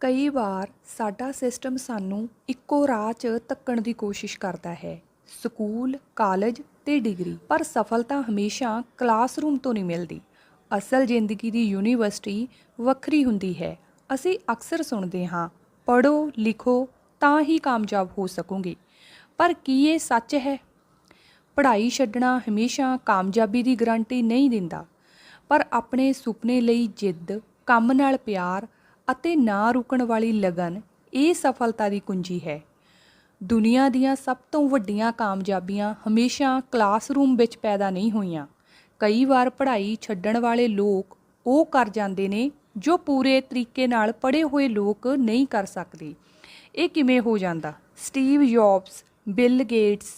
ਕਈ ਵਾਰ ਸਾਡਾ ਸਿਸਟਮ ਸਾਨੂੰ ਇੱਕੋ ਰਾਹ 'ਚ ਧੱਕਣ ਦੀ ਕੋਸ਼ਿਸ਼ ਕਰਦਾ ਹੈ। ਸਕੂਲ, ਕਾਲਜ ਤੇ ਡਿਗਰੀ। ਪਰ ਸਫਲਤਾ ਹਮੇਸ਼ਾ ਕਲਾਸਰੂਮ ਤੋਂ ਨਹੀਂ ਮਿਲਦੀ। ਅਸਲ ਜ਼ਿੰਦਗੀ ਦੀ ਯੂਨੀਵਰਸਿਟੀ ਵੱਖਰੀ ਹੁੰਦੀ ਹੈ। ਅਸੀਂ ਅਕਸਰ ਸੁਣਦੇ ਹਾਂ ਪੜੋ ਲਿਖੋ ਤਾਂ ਹੀ ਕਾਮਯਾਬ ਹੋ ਸਕੋਗੇ। ਪਰ ਕੀ ਇਹ ਸੱਚ ਹੈ? ਪੜ੍ਹਾਈ ਛੱਡਣਾ ਹਮੇਸ਼ਾ ਕਾਮਯਾਬੀ ਦੀ ਗਾਰੰਟੀ ਨਹੀਂ ਦਿੰਦਾ। ਪਰ ਆਪਣੇ ਸੁਪਨੇ ਲਈ ਜਿੱਦ, ਕੰਮ ਨਾਲ ਪਿਆਰ ਅਤੇ ਨਾ ਰੁਕਣ ਵਾਲੀ ਲਗਨ ਇਹ ਸਫਲਤਾ ਦੀ ਕੁੰਜੀ ਹੈ। ਦੁਨੀਆ ਦੀਆਂ ਸਭ ਤੋਂ ਵੱਡੀਆਂ ਕਾਮਯਾਬੀਆਂ ਹਮੇਸ਼ਾ ਕਲਾਸਰੂਮ ਵਿੱਚ ਪੈਦਾ ਨਹੀਂ ਹੋਈਆਂ। ਕਈ ਵਾਰ ਪੜ੍ਹਾਈ ਛੱਡਣ ਵਾਲੇ ਲੋਕ ਉਹ ਕਰ ਜਾਂਦੇ ਨੇ ਜੋ ਪੂਰੇ ਤਰੀਕੇ ਨਾਲ ਪੜ੍ਹੇ ਹੋਏ ਲੋਕ ਨਹੀਂ ਕਰ ਸਕਦੇ। ਇਹ ਕਿਵੇਂ ਹੋ ਜਾਂਦਾ? Steve Jobs, Bill Gates,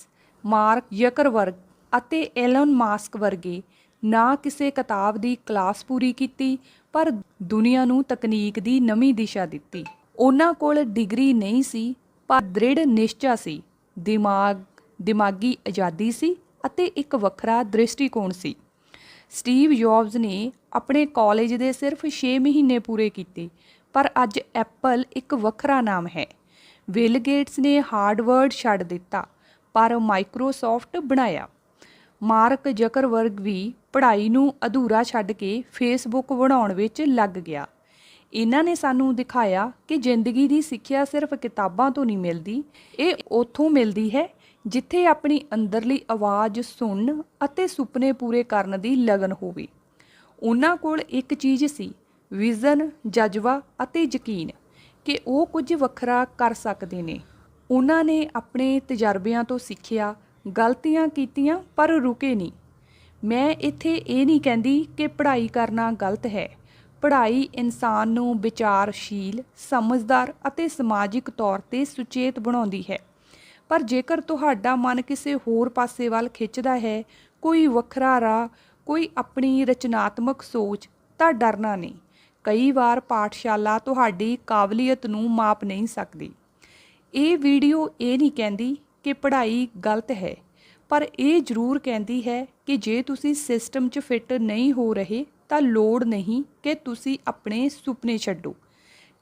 Mark Zuckerberg ਅਤੇ ਐਲਨ ਮਾਸਕ ਵਰਗੇ ਨਾ ਕਿਸੇ ਕਿਤਾਬ ਦੀ ਕਲਾਸ ਪੂਰੀ ਕੀਤੀ ਪਰ ਦੁਨੀਆ ਨੂੰ ਤਕਨੀਕ ਦੀ ਨਵੀਂ ਦਿਸ਼ਾ ਦਿੱਤੀ। ਉਹਨਾਂ ਕੋਲ ਡਿਗਰੀ ਨਹੀਂ ਸੀ, ਪਰ ਦ੍ਰਿੜ ਨਿਸ਼ਚਾ ਸੀ। ਦਿਮਾਗ, ਦਿਮਾਗੀ ਆਜ਼ਾਦੀ ਸੀ ਅਤੇ ਇੱਕ ਵੱਖਰਾ ਦ੍ਰਿਸ਼ਟੀਕੋਣ ਸੀ। ਸਟੀਵ ਜੌਬਸ ਨੇ ਆਪਣੇ ਕਾਲਜ ਦੇ ਸਿਰਫ 6 ਮਹੀਨੇ ਪੂਰੇ ਕੀਤੇ, ਪਰ ਅੱਜ ਐਪਲ ਇੱਕ ਵੱਖਰਾ ਨਾਮ ਹੈ। ਬਿਲ ਗੇਟਸ ਨੇ ਹਾਰਡਵਰਡ ਛੱਡ ਦਿੱਤਾ, ਪਰ ਮਾਈਕਰੋਸਾਫਟ ਬਣਾਇਆ। ਮਾਰਕ ਜ਼ਕਰਬਰਗ ਵੀ ਪੜ੍ਹਾਈ ਨੂੰ ਅਧੂਰਾ ਛੱਡ ਕੇ ਫੇਸਬੁੱਕ ਬਣਾਉਣ ਵਿੱਚ ਲੱਗ ਗਿਆ। ਇਹਨਾਂ ਨੇ ਸਾਨੂੰ ਦਿਖਾਇਆ ਕਿ ਜ਼ਿੰਦਗੀ ਦੀ ਸਿੱਖਿਆ ਸਿਰਫ ਕਿਤਾਬਾਂ ਤੋਂ ਨਹੀਂ ਮਿਲਦੀ, ਇਹ ਉੱਥੋਂ ਮਿਲਦੀ ਹੈ ਜਿੱਥੇ ਆਪਣੀ ਅੰਦਰਲੀ ਆਵਾਜ਼ ਸੁਣਨ ਅਤੇ ਸੁਪਨੇ ਪੂਰੇ ਕਰਨ ਦੀ ਲਗਨ ਹੋਵੇ। ਉਹਨਾਂ ਕੋਲ ਇੱਕ ਚੀਜ਼ ਸੀ, ਵਿਜ਼ਨ, ਜਜ਼ਬਾ ਅਤੇ ਯਕੀਨ ਕਿ ਉਹ ਕੁਝ ਵੱਖਰਾ ਕਰ ਸਕਦੇ ਨੇ। ਉਹਨਾਂ ਨੇ ਆਪਣੇ ਤਜਰਬਿਆਂ ਤੋਂ ਸਿੱਖਿਆ, ਗਲਤੀਆਂ ਕੀਤੀਆਂ ਪਰ ਰੁਕੇ ਨਹੀਂ। ਮੈਂ ਇੱਥੇ ਇਹ ਨਹੀਂ ਕਹਿੰਦੀ ਕਿ ਪੜ੍ਹਾਈ ਕਰਨਾ ਗਲਤ ਹੈ। ਪੜ੍ਹਾਈ ਇਨਸਾਨ ਨੂੰ ਵਿਚਾਰਸ਼ੀਲ, ਸਮਝਦਾਰ ਅਤੇ ਸਮਾਜਿਕ ਤੌਰ ਤੇ ਸੁਚੇਤ ਬਣਾਉਂਦੀ ਹੈ। ਪਰ ਜੇਕਰ ਤੁਹਾਡਾ ਮਨ ਕਿਸੇ ਹੋਰ ਪਾਸੇ ਵੱਲ ਖਿੱਚਦਾ ਹੈ, ਕੋਈ ਵੱਖਰਾ ਰਾਹ, ਕੋਈ ਆਪਣੀ ਰਚਨਾਤਮਕ ਸੋਚ, ਤਾਂ ਡਰਨਾ ਨਹੀਂ। ਕਈ ਵਾਰ ਪਾਠਸ਼ਾਲਾ ਤੁਹਾਡੀ ਕਾਬਲੀਅਤ ਨੂੰ ਮਾਪ ਨਹੀਂ ਸਕਦੀ। ਇਹ ਵੀਡੀਓ ਇਹ ਨਹੀਂ ਕਹਿੰਦੀ ਕਿ ਪੜ੍ਹਾਈ ਗਲਤ ਹੈ। ਪਰ ਇਹ ਜ਼ਰੂਰ ਕਹਿੰਦੀ ਹੈ ਕਿ ਜੇ ਤੁਸੀਂ ਸਿਸਟਮ 'ਚ ਫਿੱਟ ਨਹੀਂ ਹੋ ਰਹੇ, ਤਾਂ ਲੋੜ ਨਹੀਂ ਕਿ ਤੁਸੀਂ ਆਪਣੇ ਸੁਪਨੇ ਛੱਡੋ।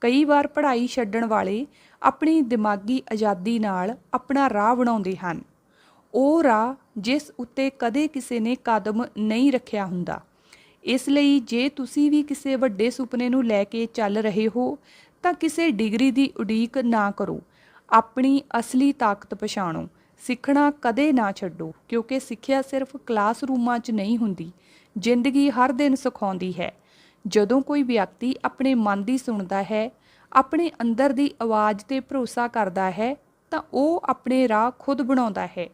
ਕਈ ਵਾਰ ਪੜ੍ਹਾਈ ਛੱਡਣ ਵਾਲੇ ਆਪਣੀ ਦਿਮਾਗੀ ਆਜ਼ਾਦੀ ਨਾਲ ਆਪਣਾ ਰਾਹ ਬਣਾਉਂਦੇ ਹਨ। ਉਹ ਰਾਹ ਜਿਸ ਉੱਤੇ ਕਦੇ ਕਿਸੇ ਨੇ ਕਦਮ ਨਹੀਂ ਰੱਖਿਆ ਹੁੰਦਾ। ਇਸ ਲਈ ਜੇ ਤੁਸੀਂ ਵੀ ਕਿਸੇ ਵੱਡੇ ਸੁਪਨੇ ਨੂੰ ਲੈ ਕੇ ਚੱਲ ਰਹੇ ਹੋ, ਤਾਂ ਕਿਸੇ ਡਿਗਰੀ ਦੀ ਉਡੀਕ ਨਾ ਕਰੋ। ਆਪਣੀ ਅਸਲੀ ਤਾਕਤ ਪਛਾਣੋ। ਸਿੱਖਣਾ ਕਦੇ ਨਾ ਛੱਡੋ, ਕਿਉਂਕਿ ਸਿੱਖਿਆ ਸਿਰਫ ਕਲਾਸਰੂਮਾਂ 'ਚ ਨਹੀਂ ਹੁੰਦੀ, ਜ਼ਿੰਦਗੀ ਹਰ ਦਿਨ ਸਿਖਾਉਂਦੀ ਹੈ। ਜਦੋਂ ਕੋਈ ਵਿਅਕਤੀ ਆਪਣੇ ਮਨ ਦੀ ਸੁਣਦਾ ਹੈ, ਆਪਣੇ ਅੰਦਰ ਦੀ ਆਵਾਜ਼ ਤੇ ਭਰੋਸਾ ਕਰਦਾ ਹੈ, ਤਾਂ ਉਹ ਆਪਣੇ ਰਾਹ ਖੁਦ ਬਣਾਉਂਦਾ ਹੈ।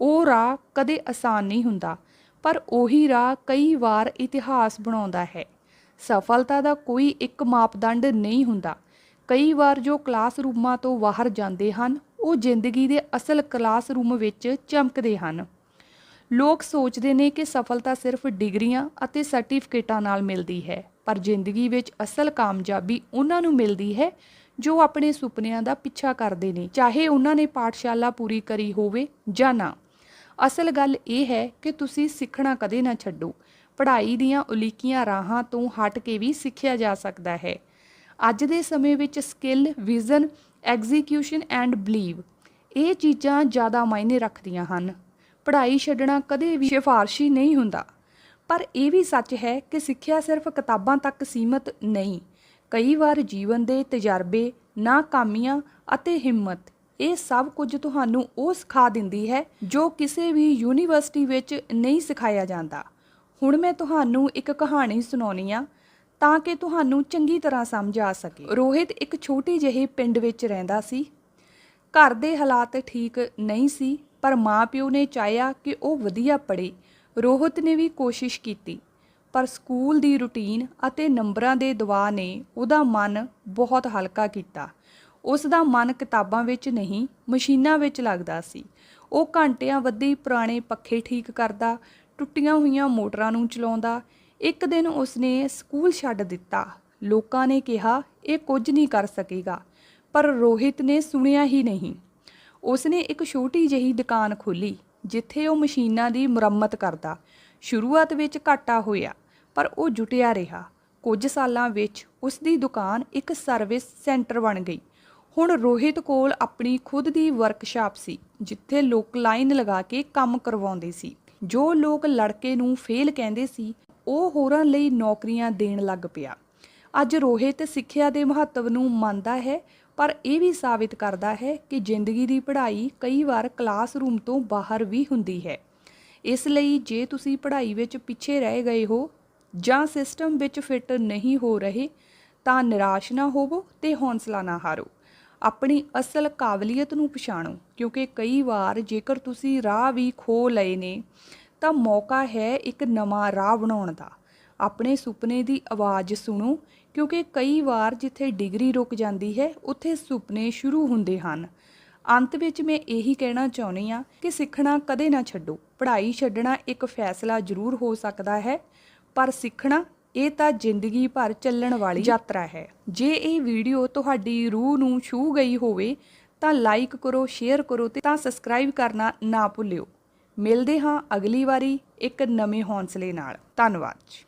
ਉਹ ਰਾਹ ਕਦੇ ਆਸਾਨ ਨਹੀਂ ਹੁੰਦਾ, ਪਰ ਉਹੀ ਰਾਹ ਕਈ ਵਾਰ ਇਤਿਹਾਸ ਬਣਾਉਂਦਾ ਹੈ। ਸਫਲਤਾ ਦਾ ਕੋਈ ਇੱਕ ਮਾਪਦੰਡ ਨਹੀਂ ਹੁੰਦਾ। ਕਈ ਵਾਰ ਜੋ ਕਲਾਸ ਰੂਮਾਂ ਤੋਂ ਬਾਹਰ ਜਾਂਦੇ ਹਨ ਉਹ ਜ਼ਿੰਦਗੀ ਦੇ ਅਸਲ ਕਲਾਸਰੂਮ ਵਿੱਚ ਚਮਕਦੇ ਹਨ। ਲੋਕ ਸੋਚਦੇ ਨੇ ਕਿ ਸਫਲਤਾ ਸਿਰਫ ਡਿਗਰੀਆਂ ਅਤੇ ਸਰਟੀਫਿਕੇਟਾਂ ਨਾਲ ਮਿਲਦੀ ਹੈ, ਪਰ ਜ਼ਿੰਦਗੀ ਵਿੱਚ ਅਸਲ ਕਾਮਯਾਬੀ ਉਹਨਾਂ ਨੂੰ ਮਿਲਦੀ ਹੈ ਜੋ ਆਪਣੇ ਸੁਪਨਿਆਂ ਦਾ ਪਿੱਛਾ ਕਰਦੇ ਨੇ, ਚਾਹੇ ਉਹਨਾਂ ਨੇ ਪਾਠਸ਼ਾਲਾ ਪੂਰੀ ਕਰੀ ਹੋਵੇ ਜਾਂ ਨਾ। ਅਸਲ ਗੱਲ ਇਹ ਹੈ ਕਿ ਤੁਸੀਂ ਸਿੱਖਣਾ ਕਦੇ ਨਾ ਛੱਡੋ। ਪੜ੍ਹਾਈ ਦੀਆਂ ਉਲੀਕੀਆਂ ਰਾਹਾਂ ਤੋਂ ਹਟ ਕੇ ਵੀ ਸਿੱਖਿਆ ਜਾ ਸਕਦਾ ਹੈ। ਅੱਜ ਦੇ ਸਮੇਂ ਵਿੱਚ skill, vision execution and believe. ਇਹ ਚੀਜ਼ਾਂ ਜ਼ਿਆਦਾ ਮਾਇਨੇ ਰੱਖਦੀਆਂ ਹਨ। ਪੜ੍ਹਾਈ ਛੱਡਣਾ ਕਦੇ ਵੀ ਸਿਫਾਰਸ਼ੀ ਨਹੀਂ ਹੁੰਦਾ। ਪਰ ਇਹ ਵੀ ਸੱਚ ਹੈ ਕਿ ਸਿੱਖਿਆ ਸਿਰਫ ਕਿਤਾਬਾਂ ਤੱਕ ਸੀਮਤ ਨਹੀਂ। ਕਈ ਵਾਰ ਜੀਵਨ ਦੇ ਤਜਰਬੇ, ਨਾਕਾਮੀਆਂ ਅਤੇ ਹਿੰਮਤ, ਇਹ ਸਭ ਕੁਝ ਤੁਹਾਨੂੰ ਉਹ ਸਿਖਾ ਦਿੰਦੀ ਹੈ ਜੋ ਕਿਸੇ ਵੀ ਯੂਨੀਵਰਸਿਟੀ ਵਿੱਚ ਨਹੀਂ ਸਿਖਾਇਆ ਜਾਂਦਾ। ਹੁਣ ਮੈਂ ਤੁਹਾਨੂੰ ਇੱਕ ਕਹਾਣੀ ਸੁਣਾਉਣੀ ਆ ਤਾਂ ਕਿ ਤੁਹਾਨੂੰ ਚੰਗੀ ਤਰ੍ਹਾਂ ਸਮਝ ਆ ਸਕੇ। ਰੋਹਿਤ ਇੱਕ ਛੋਟੇ ਜਿਹੇ ਪਿੰਡ ਵਿੱਚ ਰਹਿੰਦਾ ਸੀ। ਘਰ ਦੇ ਹਾਲਾਤ ਠੀਕ ਨਹੀਂ ਸੀ, ਪਰ ਮਾਪਿਓ ਨੇ ਚਾਹਿਆ ਕਿ ਉਹ ਵਧੀਆ ਪੜ੍ਹੇ। ਰੋਹਿਤ ਨੇ ਵੀ ਕੋਸ਼ਿਸ਼ ਕੀਤੀ, ਪਰ ਸਕੂਲ ਦੀ ਰੁਟੀਨ ਅਤੇ ਨੰਬਰਾਂ ਦੇ ਦਬਾਅ ਨੇ ਉਹਦਾ ਮਨ ਬਹੁਤ ਹਲਕਾ ਕੀਤਾ। ਉਸ ਦਾ ਮਨ ਕਿਤਾਬਾਂ ਵਿੱਚ ਨਹੀਂ, ਮਸ਼ੀਨਾਂ ਵਿੱਚ ਲੱਗਦਾ ਸੀ। ਉਹ ਘੰਟਿਆਂ ਵੱਧੀ ਪੁਰਾਣੇ ਪੱਖੇ ਠੀਕ ਕਰਦਾ, ਟੁੱਟੀਆਂ ਹੋਈਆਂ ਮੋਟਰਾਂ ਨੂੰ ਚਲਾਉਂਦਾ ਇੱਕ ਦਿਨ ਉਸਨੇ ਸਕੂਲ ਛੱਡ ਦਿੱਤਾ। ਲੋਕਾਂ ਨੇ ਕਿਹਾ, ਇਹ ਕੁਝ ਨਹੀਂ ਕਰ ਸਕੇਗਾ, ਪਰ ਰੋਹਿਤ ਨੇ ਸੁਣਿਆ ਹੀ ਨਹੀਂ। ਉਸਨੇ ਇੱਕ ਛੋਟੀ ਜਿਹੀ ਦੁਕਾਨ ਖੋਲੀ ਜਿੱਥੇ ਉਹ ਮਸ਼ੀਨਾਂ ਦੀ ਮੁਰੰਮਤ ਕਰਦਾ। ਸ਼ੁਰੂਆਤ ਵਿੱਚ ਘਾਟਾ ਹੋਇਆ, ਪਰ ਉਹ ਜੁਟਿਆ ਰਿਹਾ। ਕੁਝ ਸਾਲਾਂ ਵਿੱਚ ਉਸ ਦੀ ਦੁਕਾਨ ਇੱਕ ਸਰਵਿਸ ਸੈਂਟਰ ਬਣ ਗਈ। ਹੁਣ ਰੋਹਿਤ ਕੋਲ ਆਪਣੀ ਖੁਦ ਦੀ ਵਰਕਸ਼ਾਪ ਸੀ, ਜਿੱਥੇ ਲੋਕ ਲਾਈਨ ਲਗਾ ਕੇ ਕੰਮ ਕਰਵਾਉਂਦੇ ਸੀ। ਜੋ ਲੋਕ ਲੜਕੇ ਨੂੰ ਫੇਲ ਕਹਿੰਦੇ ਸੀ ਉਹ ਹੋਰਾਂ ਲਈ ਨੌਕਰੀਆਂ ਦੇਣ ਲੱਗ ਪਿਆ। ਅੱਜ ਰੋਹਿਤ ਸਿੱਖਿਆ ਦੇ ਮਹੱਤਵ ਨੂੰ ਮੰਨਦਾ ਹੈ, ਪਰ ਇਹ ਵੀ ਸਾਬਿਤ ਕਰਦਾ ਹੈ ਕਿ ਜ਼ਿੰਦਗੀ ਦੀ ਪੜ੍ਹਾਈ ਕਈ ਵਾਰ ਕਲਾਸਰੂਮ ਤੋਂ ਬਾਹਰ ਵੀ ਹੁੰਦੀ ਹੈ। ਇਸ ਲਈ ਜੇ ਤੁਸੀਂ ਪੜ੍ਹਾਈ ਵਿੱਚ ਪਿੱਛੇ ਰਹਿ ਗਏ ਹੋ ਜਾਂ ਸਿਸਟਮ ਵਿੱਚ ਫਿੱਟ ਨਹੀਂ ਹੋ ਰਹੇ, ਤਾਂ ਨਿਰਾਸ਼ ਨਾ ਹੋਵੋ ਤੇ ਹੌਸਲਾ ਨਾ ਹਾਰੋ। ਆਪਣੀ ਅਸਲ ਕਾਬਲੀਅਤ ਨੂੰ ਪਛਾਣੋ, ਕਿਉਂਕਿ ਕਈ ਵਾਰ ਜੇਕਰ ਤੁਸੀਂ ਰਾਹ ਵੀ ਖੋ ਲਏ ਨੇ ਤਾਂ ਮੌਕਾ ਹੈ ਇੱਕ ਨਵਾਂ ਰਾਹ ਬਣਾਉਣ ਦਾ। ਆਪਣੇ ਸੁਪਨੇ ਦੀ ਆਵਾਜ਼ ਸੁਣੋ, ਕਿਉਂਕਿ ਕਈ ਵਾਰ ਜਿੱਥੇ ਡਿਗਰੀ ਰੁਕ ਜਾਂਦੀ ਹੈ, ਉੱਥੇ ਸੁਪਨੇ ਸ਼ੁਰੂ ਹੁੰਦੇ ਹਨ। ਅੰਤ ਵਿੱਚ ਮੈਂ ਇਹੀ ਕਹਿਣਾ ਚਾਹੁੰਦੀ ਆ ਕਿ ਸਿੱਖਣਾ ਕਦੇ ਨਾ ਛੱਡੋ। ਪੜ੍ਹਾਈ ਛੱਡਣਾ ਇੱਕ ਫੈਸਲਾ ਜ਼ਰੂਰ ਹੋ ਸਕਦਾ ਹੈ, ਪਰ ਸਿੱਖਣਾ, ਇਹ ਤਾਂ ਜ਼ਿੰਦਗੀ ਭਰ ਚੱਲਣ ਵਾਲੀ ਯਾਤਰਾ ਹੈ। ਜੇ ਇਹ ਵੀਡੀਓ ਤੁਹਾਡੀ ਰੂਹ ਨੂੰ ਛੂ ਗਈ ਹੋਵੇ, ਤਾਂ ਲਾਈਕ ਕਰੋ ਸ਼ੇਅਰ ਕਰੋ ਤੇ ਤਾਂ ਸਬਸਕ੍ਰਾਈਬ ਕਰਨਾ ਨਾ ਭੁੱਲਿਓ। ਮਿਲਦੇ ਹਾਂ ਅਗਲੀ ਵਾਰੀ ਇੱਕ ਨਵੇਂ ਹੌਂਸਲੇ ਨਾਲ। ਧੰਨਵਾਦ ਜੀ।